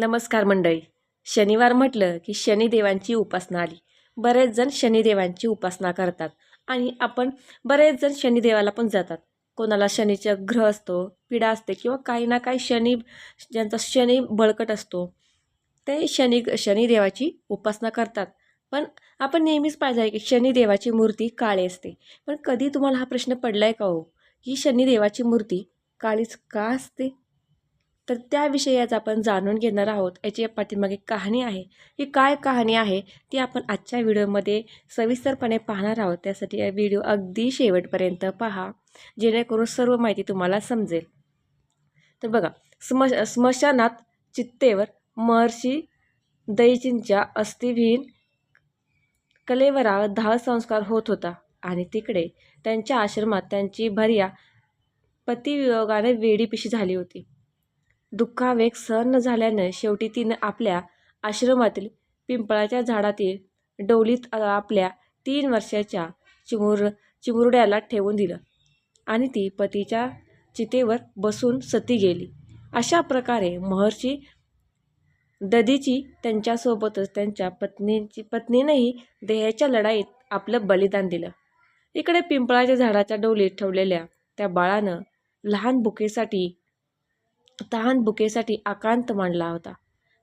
नमस्कार मंडळी. शनिवार म्हटलं की शनिदेवांची उपासना आली. बरेच जण शनिदेवांची उपासना करतात आणि आपण बरेच जण शनिदेवाला पण जातात. कोणाला शनीचा ग्रह असतो पिढा असते किंवा काही ना काही शनी ज्यांचा शनी बळकट असतो ते शनी शनिदेवाची उपासना करतात. पण आपण नेहमीच पाहिजे आहे की शनिदेवाची मूर्ती काळी असते. पण कधी तुम्हाला हा प्रश्न पडला आहे का हो? की शनिदेवाची मूर्ती काळीच का असते? तर त्याविषयी आज आपण जाणून घेणार आहोत. याची या पाठीमागे कहाणी आहे. ही काय कहाणी आहे ती आपण आजच्या व्हिडिओमध्ये सविस्तरपणे पाहणार आहोत. त्यासाठी या व्हिडिओ अगदी शेवटपर्यंत पहा. जेणेकरून सर्व माहिती तुम्हाला समजेल. तर बघा स्म स्मशानात चित्तेवर महर्षी दैचिंच्या अस्थिविहीन कलेवरावर दहा संस्कार होत होता. आणि तिकडे त्यांच्या आश्रमात त्यांची भर्या पतिवियोगाने वेडीपिशी झाली होती. दुःखावेग सहन न झाल्यानं शेवटी तिनं आपल्या आश्रमातील पिंपळाच्या झाडातील डोलीत आपल्या तीन वर्षाच्या चिमुर चिमुरड्याला ठेवून दिलं आणि ती पतीच्या चितेवर बसून सती गेली. अशा प्रकारे महर्षी ददीची त्यांच्यासोबतच त्यांच्या पत्नीची पत्नीनेही देहाच्या लढाईत आपलं बलिदान दिलं. इकडे पिंपळाच्या झाडाच्या डोलीत ठेवलेल्या त्या बाळानं लहान बुकेसाठी तहान बुकेसाठी आकांत मांडला होता.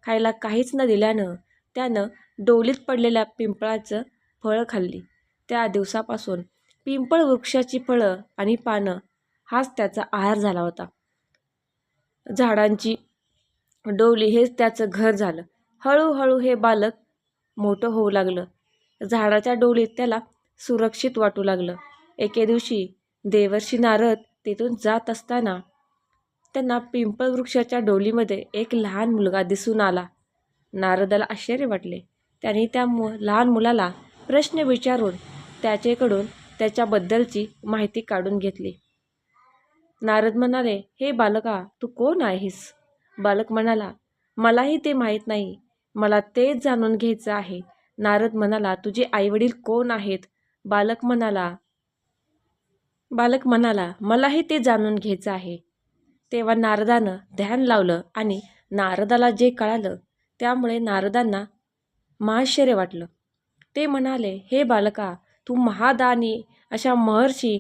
खायला काहीच न दिल्यानं त्यानं डोलीत पडलेल्या पिंपळाचं फळं खाल्ली. त्या दिवसापासून पिंपळ वृक्षाची फळं आणि पानं हाच त्याचा आहार झाला होता. झाडांची डोली हेच त्याचं घर झालं. हळूहळू हे बालक मोठं होऊ लागलं. झाडाच्या डोलीत त्याला सुरक्षित वाटू लागलं. एके दिवशी देवर्षी नारद तिथून जात असताना त्यांना पिंपळ वृक्षाच्या डोलीमध्ये एक लहान मुलगा दिसून आला. नारदाला आश्चर्य वाटले. त्यांनी त्या मु लहान मुलाला प्रश्न विचारून त्याचेकडून त्याच्याबद्दलची माहिती काढून घेतली. नारद म्हणाले हे बालका तू कोण आहेस? बालक म्हणाला मलाही ते माहीत नाही. मला तेच जाणून घ्यायचं आहे. नारद म्हणाला तुझे आईवडील कोण आहेत? बालक म्हणाला बालक म्हणाला मलाही ते जाणून घ्यायचं आहे. तेव्हा नारदानं ध्यान लावलं आणि नारदाला जे कळालं त्यामुळे नारदांना महाश्चर्य वाटलं. ते म्हणाले हे बालका तू महादानी अशा महर्षी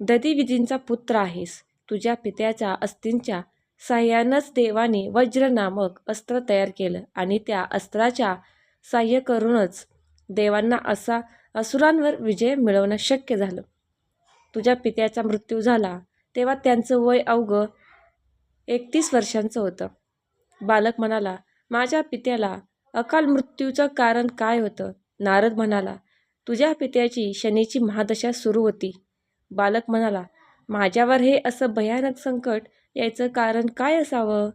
ददिविधींचा पुत्र आहेस. तुझ्या पित्याच्या अस्तींच्या साह्यानंच देवाने वज्र नामक अस्त्र तयार केलं आणि त्या अस्त्राच्या साह्य करूनच देवांना असा असुरांवर विजय मिळवणं शक्य झालं. तुझ्या पित्याचा मृत्यू झाला तेव्हा त्यांचं वय अवघं एकतीस वर्षांचं होतं. बालक म्हणाला माझ्या पित्याला अकाल मृत्यूचं कारण काय होतं? नारद म्हणाला तुझ्या पित्याची शनीची महादशा सुरू होती. बालक म्हणाला माझ्यावर हे असं भयानक संकट यायचं कारण काय असावं?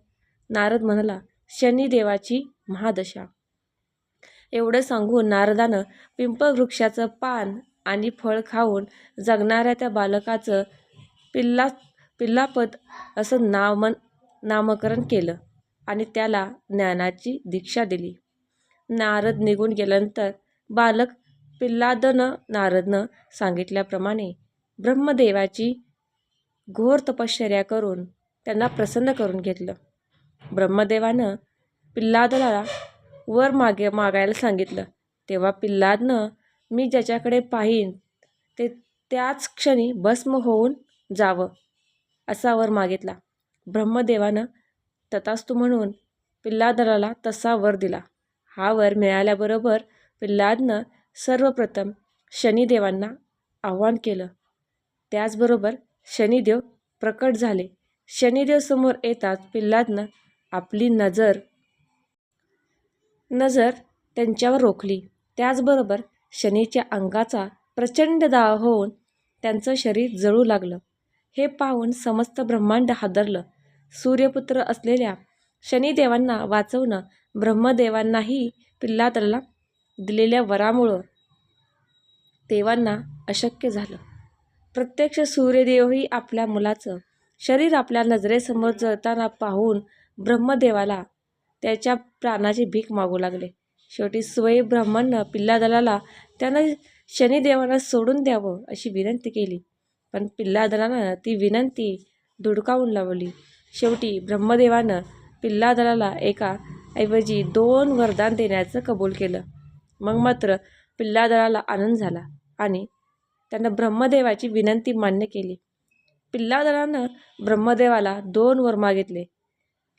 नारद म्हणाला शनिदेवाची महादशा. एवढं सांगून नारदानं पिंपळ वृक्षाचं पान आणि फळ खाऊन जगणाऱ्या त्या बालकाचं पिल्ला पिल्लापद असं नामन नामकरण केलं आणि त्याला ज्ञानाची दीक्षा दिली. नारद निघून गेल्यानंतर बालक पिल्लादनं नारदनं सांगितल्याप्रमाणे ब्रह्मदेवाची घोर तपश्चर्या करून त्यांना प्रसन्न करून घेतलं. ब्रह्मदेवानं पिल्लादला वर मागे मागायला सांगितलं. तेव्हा पिल्लादनं मी ज्याच्याकडे पाहीन ते त्याच क्षणी भस्म होऊन जावं असा वर मागितला. ब्रह्मदेवानं ततास्तू म्हणून पिल्लादराला तसा वर दिला. हा वर मिळाल्याबरोबर पिल्लादनं सर्वप्रथम शनिदेवांना आव्हान केलं. त्याचबरोबर शनिदेव प्रकट झाले. शनिदेव समोर येताच पिल्लादनं आपली नजर नजर त्यांच्यावर रोखली. त्याचबरोबर शनीच्या अंगाचा प्रचंड दाह होऊन त्यांचं शरीर जळू लागलं. हे पाहून समस्त ब्रह्मांड हादरलं. सूर्यपुत्र असलेल्या शनिदेवांना वाचवणं ब्रह्मदेवांनाही पिल्लादरला दिलेल्या वरामुळं देवांना अशक्य झालं. प्रत्यक्ष सूर्यदेवही आपल्या मुलाचं शरीर आपल्या नजरेसमोर जळताना पाहून ब्रह्मदेवाला त्याच्या प्राणाची भीक मागू लागले. शेवटी स्वय ब्रह्मांना पिल्लादलाला त्यानं शनिदेवाला सोडून द्यावं अशी विनंती केली. पण पिल्लादलानं ती विनंती धुडकावून लावली. शेवटी ब्रह्मदेवानं पिल्लादराला एका ऐवजी दोन वरदान देण्याचं कबूल केलं. मग मात्र पिल्लादराला आनंद झाला आणि त्यानं ब्रह्मदेवाची विनंती मान्य केली. पिल्लादरानं ब्रह्मदेवाला दोन वर मागितले.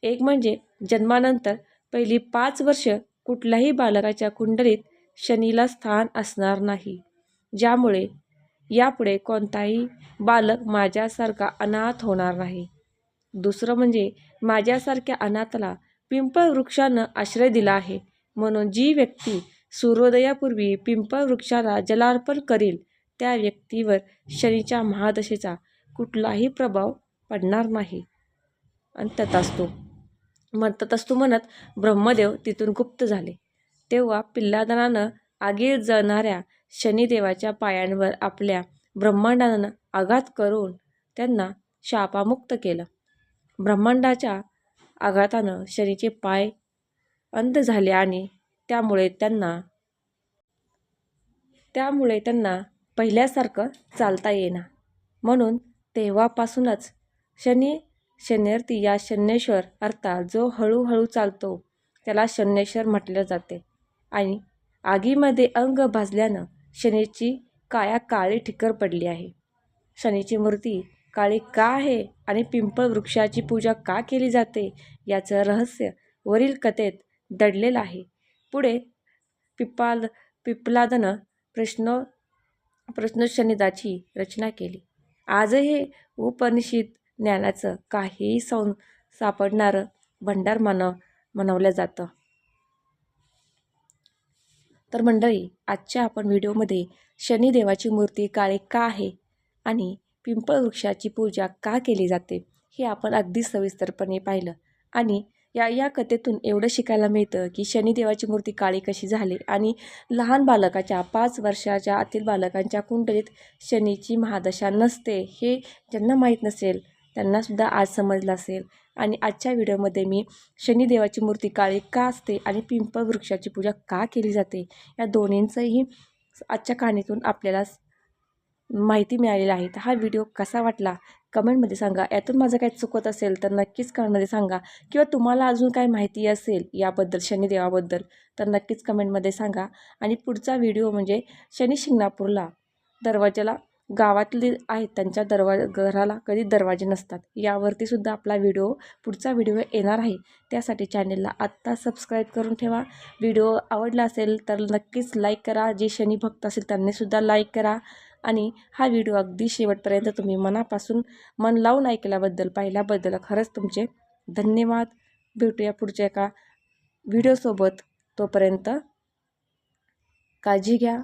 एक म्हणजे जन्मानंतर पहिली पाच वर्ष कुठल्याही बालकाच्या कुंडलीत शनीला स्थान असणार नाही. ज्यामुळे यापुढे कोणताही बालक माझ्यासारखा अनाथ होणार नाही. दुसरं म्हणजे माझ्यासारख्या अनाथाला पिंपळ वृक्षानं आश्रय दिला आहे. म्हणून जी व्यक्ती सूर्योदयापूर्वी पिंपळ वृक्षाला जलार्पण करील त्या व्यक्तीवर शनीच्या महादशेचा कुठलाही प्रभाव पडणार नाही. आणि असतो मग असतो म्हणत ब्रह्मदेव तिथून गुप्त झाले. तेव्हा पिल्लादनानं आगीत जळणाऱ्या शनिदेवाच्या पायांवर आपल्या ब्रह्मांडानं आघात करून त्यांना शापामुक्त केलं. ब्रह्मांडाच्या आघातानं शनीचे पाय अंध झाले आणि त्यामुळे त्यांना त्यामुळे त्यांना पहिल्यासारखं चालता येईना. म्हणून तेव्हापासूनच शनी शन्यर्थी या शन्येश्वर अर्थात जो हळूहळू चालतो त्याला शन्येश्वर म्हटलं जाते. आणि आगीमध्ये अंग भाजल्यानं शनीची काया काळी ठिकर पडली आहे. शनीची मूर्ती काळी का आहे आणि पिंपळ वृक्षाची पूजा का केली जाते याचं रहस्य वरील कथेत दडलेलं आहे. पुढे पिप्पाल पिप्पलादनं प्रश्न प्रश्नशनिदाची रचना केली. आजही उपनिषद ज्ञानाचं काहीही सौ सापडणारं भंडार मानव मनवलं जातं. तर मंडळी आजच्या आपण व्हिडिओमध्ये शनिदेवाची मूर्ती काळे का आहे आणि पिंपळ वृक्षाची पूजा का केली जाते हे आपण अगदी सविस्तरपणे पाहिलं. आणि या या कथेतून एवढं शिकायला मिळतं की शनिदेवाची मूर्ती काळी कशी झाली आणि लहान बालकाच्या पाच वर्षाच्या आतील बालकांच्या कुंडलीत शनीची महादशा नसते हे ज्यांना माहीत नसेल त्यांनासुद्धा आज समजलं असेल. आणि आजच्या व्हिडिओमध्ये मी शनिदेवाची मूर्ती काळी का असते आणि पिंपळ वृक्षाची पूजा का केली जाते या दोन्हींचंही आजच्या कहाणीतून आपल्याला माहिती मिळालेली आहे. तर हा व्हिडिओ कसा वाटला? कमेंटमध्ये सांगा. यातून माझं काही चुकत असेल तर नक्कीच कमेंटमध्ये सांगा. किंवा तुम्हाला अजून काय माहिती असेल याबद्दल शनिदेवाबद्दल तर नक्कीच कमेंटमध्ये सांगा. आणि पुढचा व्हिडिओ म्हणजे शनी शिंगणापूरला दरवाजाला गावातले आहेत त्यांच्या दरवा घराला कधी दरवाजे नसतात. यावरती सुद्धा आपला व्हिडिओ पुढचा व्हिडिओ येणार आहे. त्यासाठी चॅनेलला आत्ता सबस्क्राईब करून ठेवा. व्हिडिओ आवडला असेल तर नक्कीच लाईक करा. जे शनी भक्त असेल त्यांनीसुद्धा लाईक करा. आणि हा व्हिडिओ अगदी शेवटपर्यंत तुम्ही मनापासून मन लावून ऐकल्याबद्दल पाहिल्याबद्दल खरंच तुमचे धन्यवाद. भेटूया पुढच्या एका व्हिडिओसोबत. तोपर्यंत काळजी घ्या.